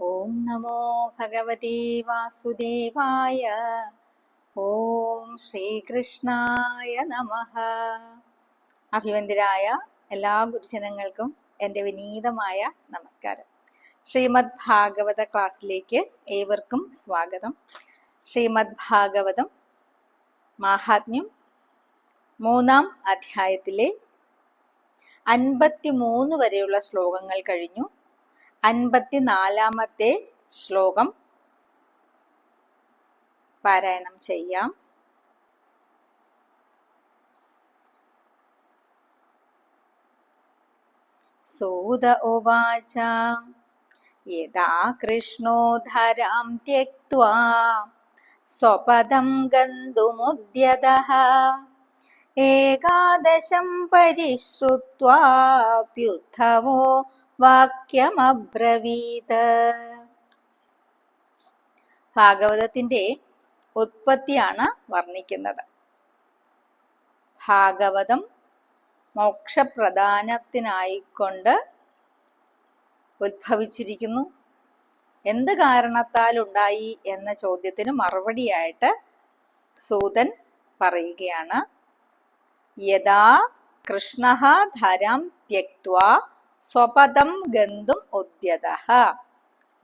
ഓം നമോ ഭഗവതി വാസുദേവായ ഓം ശ്രീകൃഷ്ണായ നമ അഭിവന്ദരായ എല്ലാ ഗുരുജനങ്ങൾക്കും എന്റെ വിനീതമായ നമസ്കാരം. ശ്രീമദ് ഭാഗവത ക്ലാസ്സിലേക്ക് ഏവർക്കും സ്വാഗതം. ശ്രീമദ് ഭാഗവതം മാഹാത്മ്യം മൂന്നാം അധ്യായത്തിലെ അൻപത്തി മൂന്ന് വരെയുള്ള ശ്ലോകങ്ങൾ കഴിഞ്ഞു. അൻപത്തിനാലാമത്തെ ശ്ലോകം പാരായണം ചെയ്യാം സൂത ഉവാച യഥാ കൃഷ്ണോ ധരാം त्यक्त्वा സ്വപദം ഗന്തുമുദ്യതഃ ഏകാദശം പരിശ്രുത്വാപ്യുദ്ധവോ വാക്യമബ്രവീത്. ഭാഗവതത്തിന്റെ ഉത്പത്തിയാണ് വർണിക്കുന്നത്. ഭാഗവതം മോക്ഷപ്രധാനത്തിനായിക്കൊണ്ട് ഉത്ഭവിച്ചിരിക്കുന്നു. എന്ത് കാരണത്താൽ ഉണ്ടായി എന്ന ചോദ്യത്തിന് മറുപടിയായിട്ട് സൂതൻ പറയുകയാണ്. യഥാ കൃഷ്ണ ധരം ത്യക്വാ സ്വപദം ഗന്ധും ഉദ്യത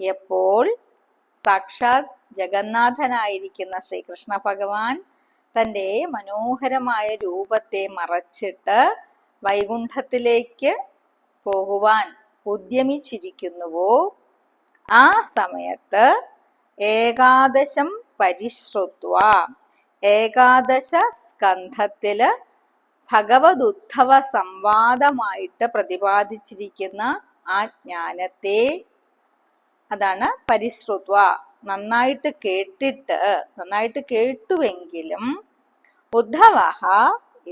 എപ്പോൾ? സാക്ഷാത് ജഗന്നാഥനായിരിക്കുന്ന ശ്രീകൃഷ്ണ ഭഗവാൻ തന്റെ മനോഹരമായ രൂപത്തെ മറച്ചിട്ട് വൈകുണ്ഠത്തിലേക്ക് പോകുവാൻ ഉദ്യമിച്ചിരിക്കുന്നുവോ? ആ സമയത്ത് ഏകാദശം പരിശ്രുത്വ. ഏകാദശ സ്കന്ധത്തിൽ ഭഗവതുദ്ധവ സംവാദമായിട്ട് പ്രതിപാദിച്ചിരിക്കുന്ന ആ ജ്ഞാനത്തെ അതാണ് പരിശ്രുത്വ. നന്നായിട്ട് കേട്ടിട്ട് നന്നായിട്ട് കേട്ടുവെങ്കിലും ഉദ്ധവ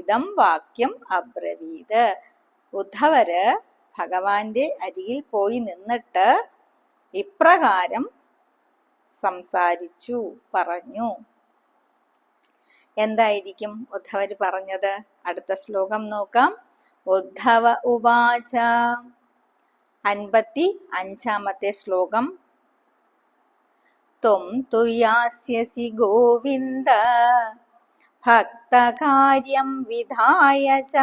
ഇതം വാക്യം അബ്രവീത്. ഉദ്ധവര് ഭഗവാന്റെ അരികിൽ പോയി നിന്നിട്ട് ഇപ്രകാരം സംസാരിച്ചു പറഞ്ഞു. എന്തായിരിക്കും ഉദ്ധവർ പറഞ്ഞത്? അടുത്ത ശ്ലോകം നോക്കാം. ഉദ്ധവ ഉവാച. അൻപത്തി അഞ്ചാമത്തെ ശ്ലോകം. ത്വം തുയാസ്യസി ഗോവിന്ദ. ഭക്തകാര്യം വിധായ ച.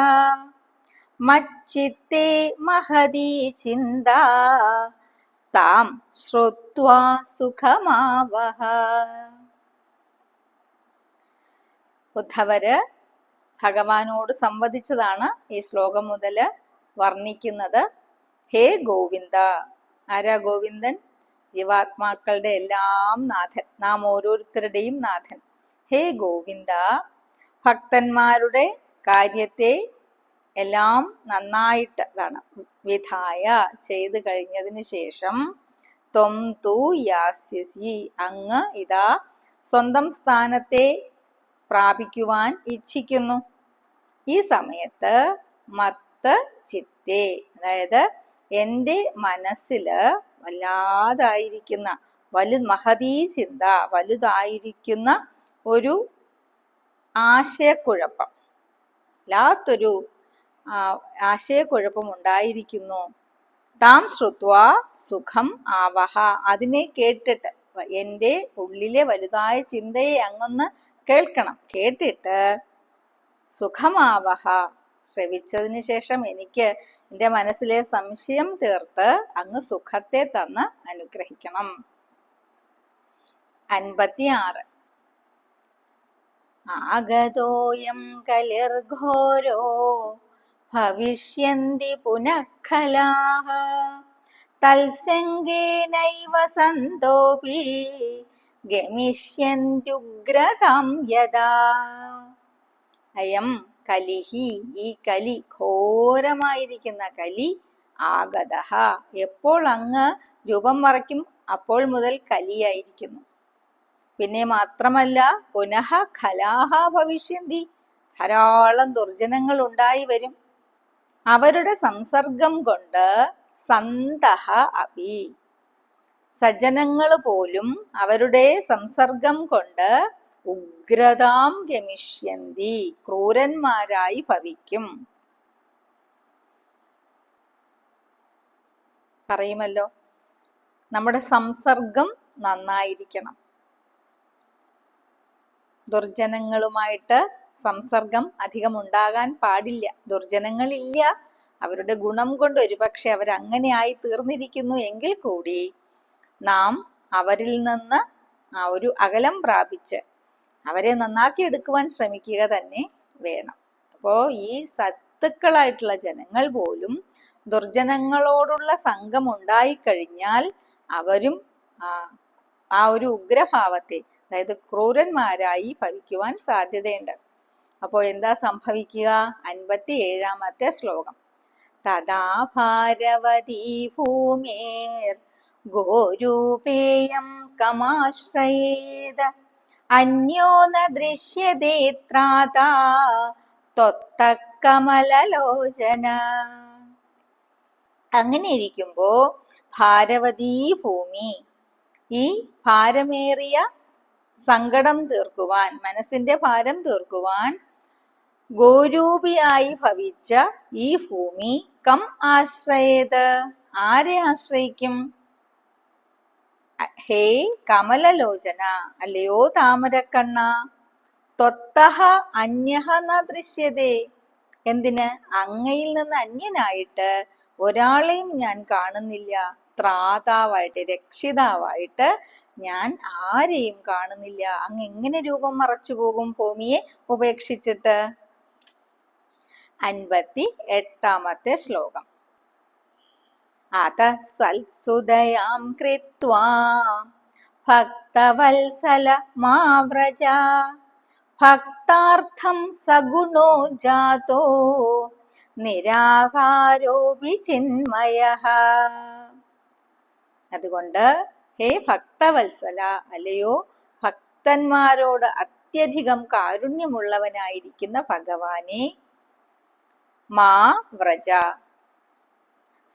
മച്ചിത്തെ മഹതി ചിന്ത. താം ശ്രുത്വാ സുഖമാവഹ. ഉദ്ധവര് ഭഗവാനോട് സംവദിച്ചതാണ് ഈ ശ്ലോകം മുതൽ വർണിക്കുന്നത്. ഹേ ഗോവിന്ദ ആരാ ഗോവിന്ദൻ? ജീവാത്മാക്കളുടെ എല്ലാം നാഥൻ നാം ഓരോരുത്തരുടെയും നാഥൻ. ഹേ ഗോവിന്ദ ഭക്തന്മാരുടെ കാര്യത്തെ എല്ലാം നന്നായിട്ട് അതാണ് വിധായ ചെയ്തു കഴിഞ്ഞതിന് ശേഷം ത്വം തു യാസ്യസി അങ്ങ് ഇതാ സ്വന്തം സ്ഥാനത്തെ പ്രാപിക്കുവാൻ ഇച്ഛിക്കുന്നു. ഈ സമയത്ത് മത്ത് ചിത്തെ അതായത് എന്റെ മനസ്സിൽ വല്ലാതായിരിക്കുന്ന വലു മഹതീ ചിന്ത വലുതായിരിക്കുന്ന ഒരു ആശയക്കുഴപ്പം. വല്ലാത്തൊരു ആശയക്കുഴപ്പം ഉണ്ടായിരിക്കുന്നു. താം ശ്രുത്വ സുഖം ആവഹ. അതിനെ കേട്ടിട്ട് എന്റെ ഉള്ളിലെ വലുതായ ചിന്തയെ അങ്ങൊന്ന് കേൾക്കണം. കേട്ടിട്ട് സുഖമാവഹ. ശ്രവിച്ചതിന് ശേഷം എനിക്ക് എന്റെ മനസ്സിലെ സംശയം തീർത്ത് അങ്ങ് സുഖത്തെ തന്ന് അനുഗ്രഹിക്കണം. അൻപത്തിയാറ്. ആഗതോയം കലിർഘോരോ ഭവിഷ്യന്തി പുനഃഖലാഹ. തൽസംഗേനൈവ സന്തോപി ഗമിഷ്യന്ത്യുഗ്രതാം യഥാ. അയം കലിഹി ഈ കലി ഘോരമായിരിക്കുന്ന കലി ആഗത എപ്പോൾ അങ്ങ് രൂപം മറയ്ക്കും അപ്പോൾ മുതൽ കലിയായിരിക്കുന്നു. പിന്നെ മാത്രമല്ല പുനഃ ഖലാഹ ഭവിഷ്യന്തി. ധാരാളം ദുർജനങ്ങൾ ഉണ്ടായി വരും. അവരുടെ സംസർഗം കൊണ്ട് സന്തഹ അപി സജ്ജനങ്ങൾ പോലും അവരുടെ സംസർഗം കൊണ്ട് ഉഗ്രതാം ഗമിഷ്യന്തി ക്രൂരന്മാരായി ഭവിക്കും. പറയുമല്ലോ നമ്മുടെ സംസർഗം നന്നായിരിക്കണം. ദുർജനങ്ങളുമായിട്ട് സംസർഗം അധികം ഉണ്ടാകാൻ പാടില്ല. ദുർജനങ്ങളില്ല. അവരുടെ ഗുണം കൊണ്ട് ഒരുപക്ഷെ അവരങ്ങനെ ആയി തീർന്നിരിക്കുന്നു എങ്കിൽ കൂടി നാം അവരിൽ നിന്ന് ആ ഒരു അകലം പ്രാപിച്ച് അവരെ നന്നാക്കി എടുക്കുവാൻ ശ്രമിക്കുക തന്നെ വേണം. അപ്പോൾ ഈ സത്തുക്കളായിട്ടുള്ള ജനങ്ങൾ പോലും ദുർജനങ്ങളോടുള്ള സംഘം ഉണ്ടായിക്കഴിഞ്ഞാൽ അവരും ആ ഒരു ഉഗ്രഭാവത്തെ അതായത് ക്രൂരന്മാരായി ഭവിക്കുവാൻ സാധ്യതയുണ്ട്. അപ്പോൾ എന്താ സംഭവിക്കുക? അൻപത്തി ഏഴാമത്തെ ശ്ലോകം. തഥാ ഭാരവതീ ഭൂമേർ ഗോരൂപേയം കമാശ്രയേത. അന്യോ ന ദൃശ്യതേ അങ്ങനെ ഇരിക്കുമ്പോ ഭാരവതീ ഭൂമി ഈ ഭാരമേറിയ സങ്കടം തീർക്കുവാൻ മനസ്സിന്റെ ഭാരം തീർക്കുവാൻ ഗോരൂപിയായി ഭവിച്ച ഈ ഭൂമി കം ആശ്രയത്. ആരെ ആശ്രയിക്കും? ഹേ കമലലോചന. അല്ലയോ താമരക്കണ്ണ? ത്വത്തഹ അന്യഹ ന ദൃശ്യതേ. എന്തിന്? അങ്ങയിൽ നിന്ന് അന്യനായിട്ട് ഒരാളെയും ഞാൻ കാണുന്നില്ല. ത്രാതാവായിട്ട് രക്ഷിതാവായിട്ട് ഞാൻ ആരെയും കാണുന്നില്ല. അങ്ങ് എങ്ങനെ രൂപം മറച്ചു പോകും ഭൂമിയെ ഉപേക്ഷിച്ചിട്ട്? അൻപത്തി എട്ടാമത്തെ ശ്ലോകം. അത സൽസുദയാം കൃത്വാ. ഭക്തവത്സല മാവ്രജ. ഭക്താർത്ഥം സഗുണോ ജാതോ. നിരാകാരോ വിചിന്മയ അതുകൊണ്ട് ഹേ ഭക്തവത്സല അല്ലയോ? ഭക്തന്മാരോട് അത്യധികം കാരുണ്യമുള്ളവനായിരിക്കുന്ന ഭഗവാനെ. മാ വ്രജ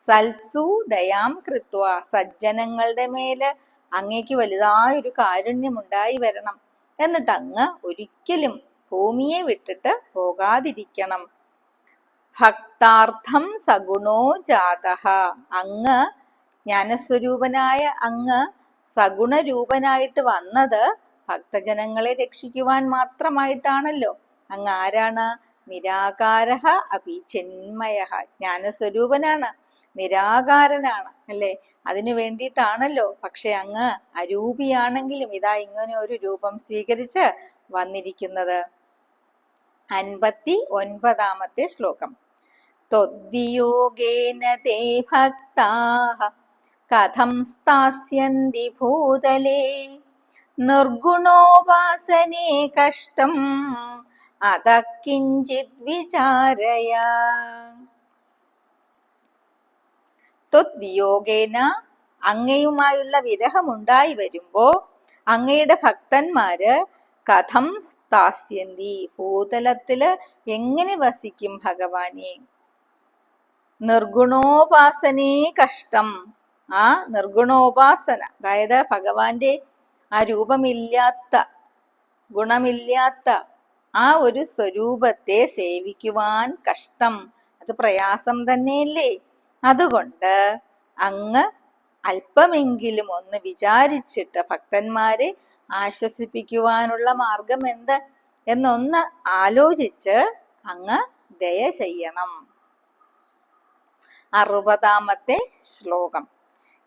സൽസു ദയാം കൃത്വ. സജ്ജനങ്ങളുടെ മേൽ അങ്ങേക്ക് വലുതായ ഒരു കാരുണ്യം ഉണ്ടായി വരണം. എന്നിട്ട് അങ്ങ് ഒരിക്കലും ഭൂമിയെ വിട്ടിട്ട് പോകാതിരിക്കണം. ഭക്താർത്ഥം സഗുണോ ജാതഹ. അങ്ങ് ജ്ഞാനസ്വരൂപനായ അങ്ങ് സഗുണരൂപനായിട്ട് വന്നത് ഭക്തജനങ്ങളെ രക്ഷിക്കുവാൻ മാത്രമായിട്ടാണല്ലോ. അങ്ങ് ആരാണ്? നിരാകാര അപി ചിന്മയ ജ്ഞാനസ്വരൂപനാണ്. നിരാകാരനാണ് അല്ലേ? അതിനു വേണ്ടിയിട്ടാണല്ലോ. പക്ഷെ അങ്ങ് അരൂപിയാണെങ്കിലും ഇതാ ഇങ്ങനെ ഒരു രൂപം സ്വീകരിച്ച് വന്നിരിക്കുന്നത്. അൻപത്തി ഒൻപതാമത്തെ ശ്ലോകം. ത്വദ്വിയോഗേന തേ ഭക്താഹ കഥം സ്ഥാസ്യന്തി ഭൂതലേ. നിർഗുണോപാസനേ കഷ്ടം അത കിഞ്ചിത് വിചാരയ. ത്വദ്വിയോഗേന അങ്ങയുമായുള്ള വിരഹമുണ്ടായി വരുമ്പോ അങ്ങയുടെ ഭക്തന്മാര് കഥം സ്ഥാസ്യന്തി ഭൂതലത്തിൽ എങ്ങനെ വസിക്കും ഭഗവാനെ? നിർഗുണോപാസനേ കഷ്ടം. ആ നിർഗുണോപാസന അതായത് ഭഗവാന്റെ ആ രൂപമില്ലാത്ത ഗുണമില്ലാത്ത ആ ഒരു സ്വരൂപത്തെ സേവിക്കുവാൻ കഷ്ടം. അത് പ്രയാസം തന്നെയല്ലേ? അതുകൊണ്ട് അങ്ങ് അല്പമെങ്കിലും ഒന്ന് വിചാരിച്ചിട്ട് ഭക്തന്മാരെ ആശ്വസിപ്പിക്കുവാനുള്ള മാർഗം എന്ത്? എന്നൊന്ന് ആലോചിച്ച് അങ്ങ് ദയ ചെയ്യണം. അറുപതാമത്തെ ശ്ലോകം.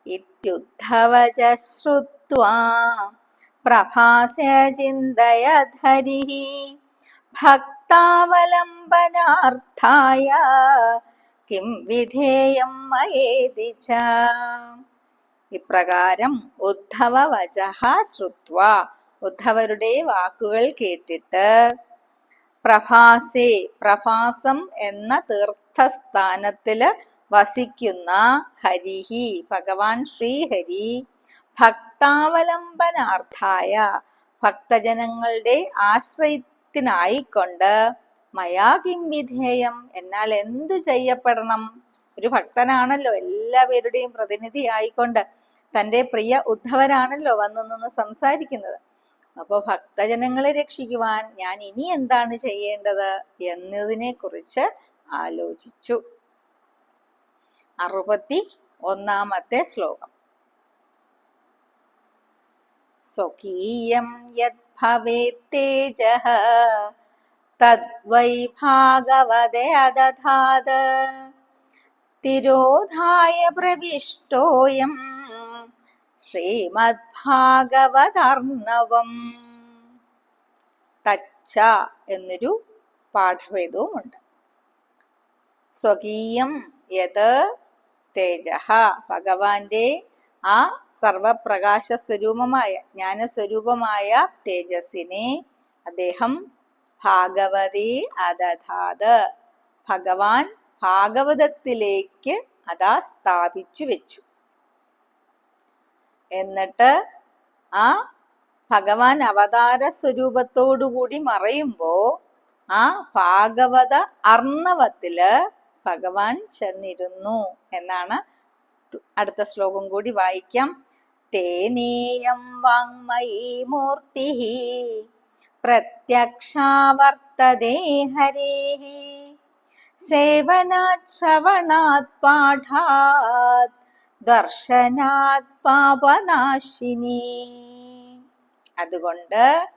ഇത്യുദ്ധവച ശ്രുത്വാ പ്രഭാസ്യ ഭക്താവലംബനാർത്ഥായ കിം വിധേയം മയേതി ച ഇപ്രകാരം ഉദ്ധവ വചഹ ശ്രുത്വ. ഉദ്ധവരുടെ വാക്കുകൾ കേട്ടിട്ട് പ്രഭാസേ പ്രഭാസം എന്ന തീർത്ഥസ്ഥാനത്തിൽ വസിക്കുന്ന ഹരിഹി ഭഗവാൻ ശ്രീഹരി ഭക്താവലംബനാർത്ഥായ ഭക്തജനങ്ങളുടെ ആശ്രയത്തിനായിക്കൊണ്ട് മയാ കിം വിധേയം. എന്നാൽ എന്തു ചെയ്യപ്പെടണം? ഒരു ഭക്തനാണല്ലോ എല്ലാവരുടെയും പ്രതിനിധി ആയിക്കൊണ്ട് തന്റെ പ്രിയ ഉദ്ധവരാണല്ലോ വന്നു നിന്ന് സംസാരിക്കുന്നത്. അപ്പോൾ ഭക്തജനങ്ങളെ രക്ഷിക്കുവാൻ ഞാൻ ഇനി എന്താണ് ചെയ്യേണ്ടത് എന്നതിനെ കുറിച്ച് ആലോചിച്ചു. അറുപത്തി ഒന്നാമത്തെ ശ്ലോകം. സ്വകീയം യത് ഭവേത്തേജഃ തദ്വൈ ഭാഗവതേ അദധാത്. തിരോധായ പ്രവിഷ്ടോയം ശ്രീമദ്ഭാഗവതർണവം. തച്ച എന്നൊരു പാഠഭേദവുമുണ്ട് സ്വകീയം യത് തേജ. ഭഗവാന്റെ ആ സർവപ്രകാശ സ്വരൂപമായ ജ്ഞാനസ്വരൂപമായ തേജസ്സിനെ അദ്ദേഹം ഭാഗവതി അതഥാത് ഭഗവാൻ ഭാഗവതത്തിലേക്ക് അതാ സ്ഥാപിച്ചു വെച്ചു. എന്നിട്ട് ആ ഭഗവാൻ അവതാര സ്വരൂപത്തോടുകൂടി മറയുമ്പോ ആ ഭാഗവത അർണവത്തിൽ ഭഗവാൻ ചെന്നിരുന്നു എന്നാണ് അടുത്ത ശ്ലോകം കൂടി വായിക്കാം. തേനീയം വാങ്മയീ മൂർത്തി ഹരേ. സേവനാത് ശ്രവണാത് പാഠാത് ദർശനാത് പാപനാശിനി. അതുകൊണ്ട്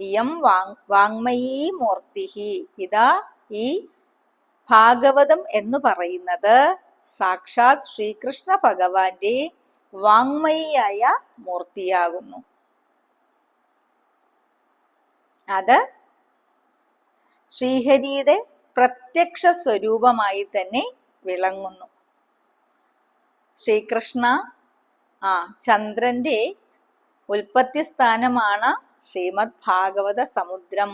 ഇയം വാങ് വാങ്മയീ മൂർത്തി ഇതാ ഈ ഭാഗവതം എന്ന് പറയുന്നത് സാക്ഷാത് ശ്രീകൃഷ്ണ ഭഗവാന്റെ വാങ്മയിയായ മൂർത്തിയാകുന്നു. അത് ശ്രീഹരിയുടെ പ്രത്യക്ഷ സ്വരൂപമായി തന്നെ വിളങ്ങുന്നു. ശ്രീകൃഷ്ണ ആ ചന്ദ്രന്റെ ഉൽപ്പത്തി സ്ഥാനമാണ് ശ്രീമദ് ഭാഗവത സമുദ്രം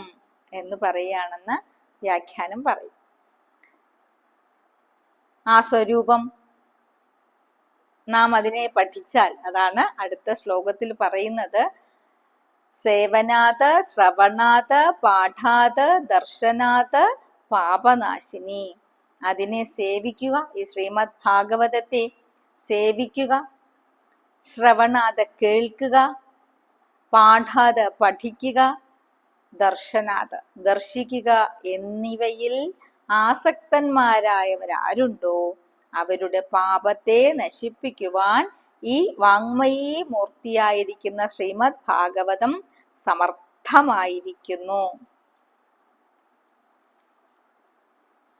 എന്ന് പറയുകയാണെന്ന് വ്യാഖ്യാനം പറയും. ആ സ്വരൂപം നാം അതിനെ പഠിച്ചാൽ അതാണ് അടുത്ത ശ്ലോകത്തിൽ പറയുന്നത് സേവനാത് ശ്രവണാത് പാഠാത് ദർശനാത് പാപനാശിനി. അതിനെ സേവിക്കുക ഈ ശ്രീമദ് ഭാഗവതത്തെ സേവിക്കുക. ശ്രവണാത് കേൾക്കുക പാഠാത് പഠിക്കുക ദർശനാത് ദർശിക്കുക എന്നിവയിൽ ആസക്തന്മാരായവരാരുണ്ടോ? അവരുടെ പാപത്തെ നശിപ്പിക്കുവാൻ ഈ വാങ്മയീ മൂർത്തിയായിരിക്കുന്ന ശ്രീമദ് ഭാഗവതം സമർത്ഥമായിരിക്കുന്നു.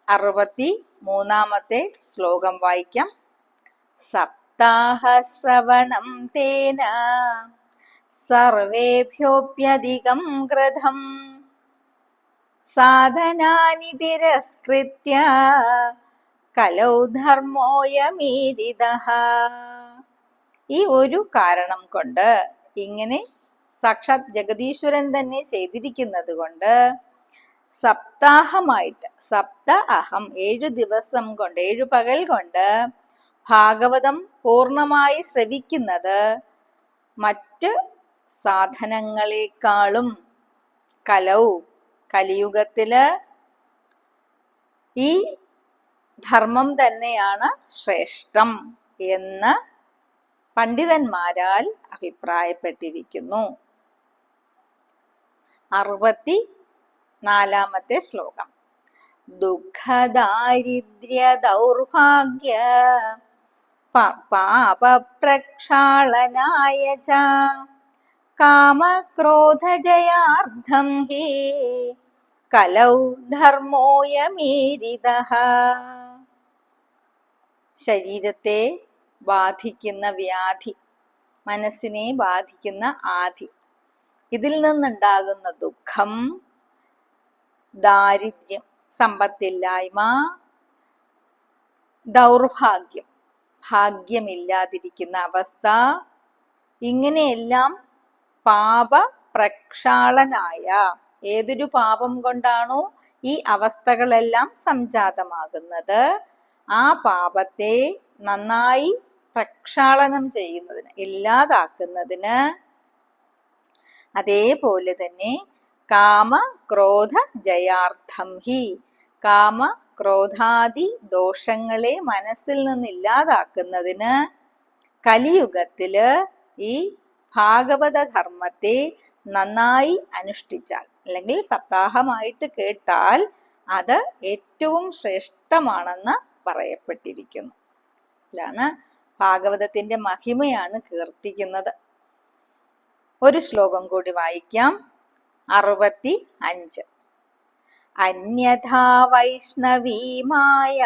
അറുപത്തി മൂന്നാമത്തെ ശ്ലോകം വായിക്കാം. സപ്താഹശ്രവണം തേന സർവേഭ്യോപ്യധികം ഗ്രഥം സാധനാനി തിരസ്കൃത്യ കലൗ ധർമ്മോയമീരിത ഈ ഒരു കാരണം കൊണ്ട് ഇങ്ങനെ സാക്ഷാത് ജഗദീശ്വരൻ തന്നെ ചെയ്തിരിക്കുന്നത് കൊണ്ട് സപ്താഹമായിട്ട് സപ്ത അഹം ഏഴു ദിവസം കൊണ്ട് ഏഴു പകൽ കൊണ്ട് ഭാഗവതം പൂർണമായി ശ്രവിക്കുന്നത് മറ്റ് സാധനങ്ങളെക്കാളും കലൗ കലിയുഗത്തിൽ ഈ ധർമ്മം തന്നെയാണ് ശ്രേഷ്ഠം എന്ന് പണ്ഡിതന്മാരാൽ അഭിപ്രായപ്പെട്ടിരിക്കുന്നു. അറുപത്തി നാലാമത്തെ ശ്ലോകം. ദുഃഖദാരിദ്ര്യ ദൗർഭാഗ്യ പാപപ്രക്ഷാളനായ ച. കാമക്രോധജയാർത്ഥം ഹി. കലൗ ധർമ്മോയമീരിത. ശരീരത്തെ ബാധിക്കുന്ന വ്യാധി മനസ്സിനെ ബാധിക്കുന്ന ആധി ഇതിൽ നിന്നുണ്ടാകുന്ന ദുഃഖം ദാരിദ്ര്യം സമ്പത്തില്ലായ്മ ദൗർഭാഗ്യം ഭാഗ്യമില്ലാതിരിക്കുന്ന അവസ്ഥ ഇങ്ങനെയെല്ലാം പാപ പ്രക്ഷാളനായ ഏതൊരു പാപം കൊണ്ടാണോ ഈ അവസ്ഥകളെല്ലാം സംജാതമാകുന്നത്? ആ പാപത്തെ നന്നായി പ്രക്ഷാളനം ചെയ്യുന്നതിന് ഇല്ലാതാക്കുന്നതിന് അതേപോലെ തന്നെ കാമ ക്രോധ ജയാർത്ഥം ഹി. കാമ ക്രോധാദി ദോഷങ്ങളെ മനസ്സിൽ നിന്ന് ഇല്ലാതാക്കുന്നതിന് കലിയുഗത്തിൽ ഈ ഭാഗവത ധർമ്മത്തെ നന്നായി അനുഷ്ഠിച്ചാൽ അല്ലെങ്കിൽ സപ്താഹമായിട്ട് കേട്ടാൽ അത് ഏറ്റവും ശ്രേഷ്ഠമാണെന്ന് പറയപ്പെട്ടിരിക്കുന്നു. ഇതാണ് ഭാഗവതത്തിന്റെ മഹിമയാണ് കീർത്തിക്കുന്നത്. ഒരു ശ്ലോകം കൂടി വായിക്കാം. അറുപത്തി അഞ്ച് അന്യഥാ വൈഷ്ണവീമായ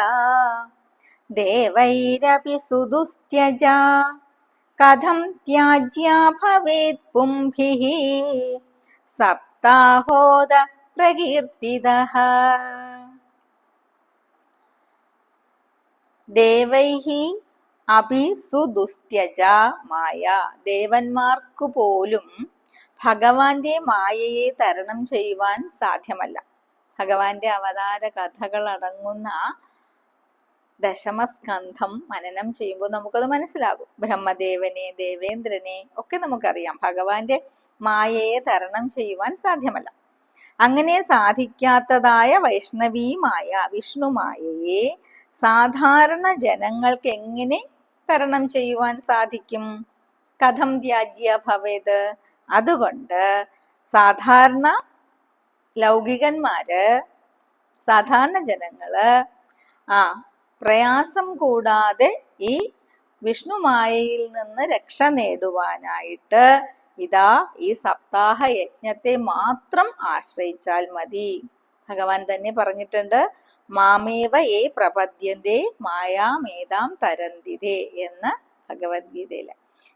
ദേവൈരപി സുദുസ്ത്യജ കഥം ത്യാജ്യാ ഭവേത് പുംഭിः സപ്താഹോദ പ്രകീർത്തിതഃ. ദേവൈഹി അഭി സുദുസ്ത്യജ മായ. ദേവന്മാർക്കു പോലും ഭഗവാന്റെ മായയെ തരണം ചെയ്യുവാൻ സാധ്യമല്ല. ഭഗവാന്റെ അവതാര കഥകൾ അടങ്ങുന്ന ദശമസ്കന്ധം മനനം ചെയ്യുമ്പോൾ നമുക്കത് മനസ്സിലാകും. ബ്രഹ്മദേവനെ ദേവേന്ദ്രനെ ഒക്കെ നമുക്കറിയാം. ഭഗവാന്റെ മായയെ തരണം ചെയ്യുവാൻ സാധ്യമല്ല. അങ്ങനെ സാധിക്കാത്തതായ വൈഷ്ണവീമായ വിഷ്ണുമായയെ സാധാരണ ജനങ്ങൾക്ക് എങ്ങനെ തരണം ചെയ്യുവാൻ സാധിക്കും? കഥം ത്യാജ്യ ഭവേത്. അതുകൊണ്ട് സാധാരണ ലൗകികന്മാര് സാധാരണ ജനങ്ങൾ ആ പ്രയാസം കൂടാതെ ഈ വിഷ്ണുമായയിൽ നിന്ന് രക്ഷ നേടുവാനായിട്ട് ഇതാ ഈ സപ്താഹ യജ്ഞത്തെ മാത്രം ആശ്രയിച്ചാൽ മതി. ഭഗവാൻ തന്നെ പറഞ്ഞിട്ടുണ്ട് മാമേവ ഏ പ്രപദ്യന്തേ മായാമേതാം തരന്തിതേ എന്ന് ഭഗവത്ഗീതയിൽ.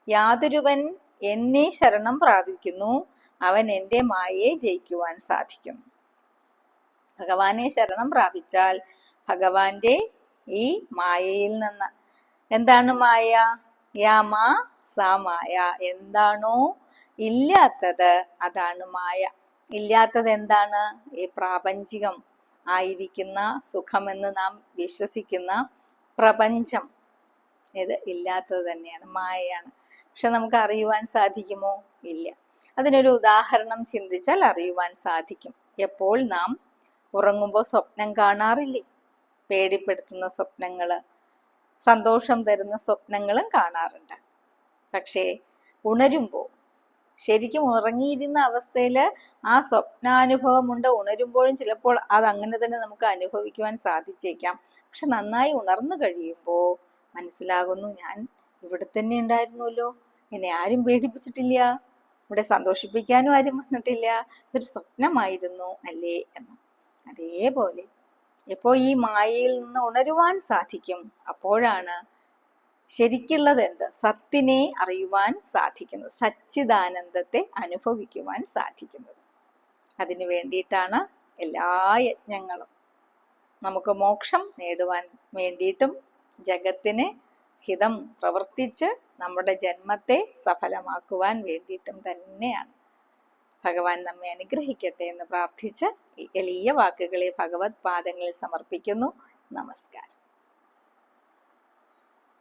യാതൊരുവൻ എന്നെ ശരണം പ്രാപിക്കുന്നു അവൻ എന്റെ മായയെ ജയിക്കുവാൻ സാധിക്കും. ഭഗവാനെ ശരണം പ്രാപിച്ചാൽ ഭഗവാന്റെ ഈ മായയിൽ നിന്ന് എന്താണ് മായ? യാമ സാ മായ. എന്താണോ ഇല്ലാത്തത് അതാണ് മായ. ഇല്ലാത്തത് എന്താണ്? ഈ പ്രാപഞ്ചികം. ആയിരിക്കുന്ന സുഖമെന്ന് നാം വിശ്വസിക്കുന്ന പ്രപഞ്ചം. ഇത് ഇല്ലാത്തത് തന്നെയാണ് മായയാണ്. പക്ഷെ നമുക്ക് അറിയുവാൻ സാധിക്കുമോ? ഇല്ല. അതിനൊരു ഉദാഹരണം ചിന്തിച്ചാൽ അറിയുവാൻ സാധിക്കും. എപ്പോൾ നാം ഉറങ്ങുമ്പോൾ സ്വപ്നം കാണാറില്ലേ? പേടിപ്പെടുത്തുന്ന സ്വപ്നങ്ങൾ സന്തോഷം തരുന്ന സ്വപ്നങ്ങളും കാണാറുണ്ട്. പക്ഷേ ഉണരുമ്പോൾ ശരിക്കും ഉറങ്ങിയിരുന്ന അവസ്ഥയിൽ ആ സ്വപ്നാനുഭവമുണ്ട്. ഉണരുമ്പോഴും ചിലപ്പോൾ അത് അങ്ങനെ തന്നെ നമുക്ക് അനുഭവിക്കുവാൻ സാധിച്ചേക്കാം. പക്ഷെ നന്നായി ഉണർന്നു കഴിയുമ്പോൾ മനസ്സിലാകുന്നു ഞാൻ ഇവിടെ തന്നെ ഉണ്ടായിരുന്നല്ലോ. എന്നെ ആരും പേടിപ്പിച്ചിട്ടില്ല. ഇവിടെ സന്തോഷിപ്പിക്കാനും ആരും വന്നിട്ടില്ല. ഇതൊരു സ്വപ്നമായിരുന്നു അല്ലേ? എന്ന്. അതേപോലെ എപ്പോ ഈ മായയിൽ നിന്ന് ഉണരുവാൻ സാധിക്കും അപ്പോഴാണ് ശരിക്കുള്ളത് എന്ത്? സത്തിനെ അറിയുവാൻ സാധിക്കുന്നത് സച്ചിദാനന്ദത്തെ അനുഭവിക്കുവാൻ സാധിക്കുന്നത്. അതിനു വേണ്ടിയിട്ടാണ് എല്ലാ യജ്ഞങ്ങളും. നമുക്ക് മോക്ഷം നേടുവാൻ വേണ്ടിയിട്ടും ജഗത്തിന് ഹിതം പ്രവർത്തിച്ച് നമ്മുടെ ജന്മത്തെ സഫലമാക്കുവാൻ വേണ്ടിയിട്ടും തന്നെയാണ്. ഭഗവാൻ നമ്മെ അനുഗ്രഹിക്കട്ടെ എന്ന് പ്രാർത്ഥിച്ച് എളിയ വാക്കുകളെ ഭഗവത് പാദങ്ങളിൽ സമർപ്പിക്കുന്നു. നമസ്കാരം.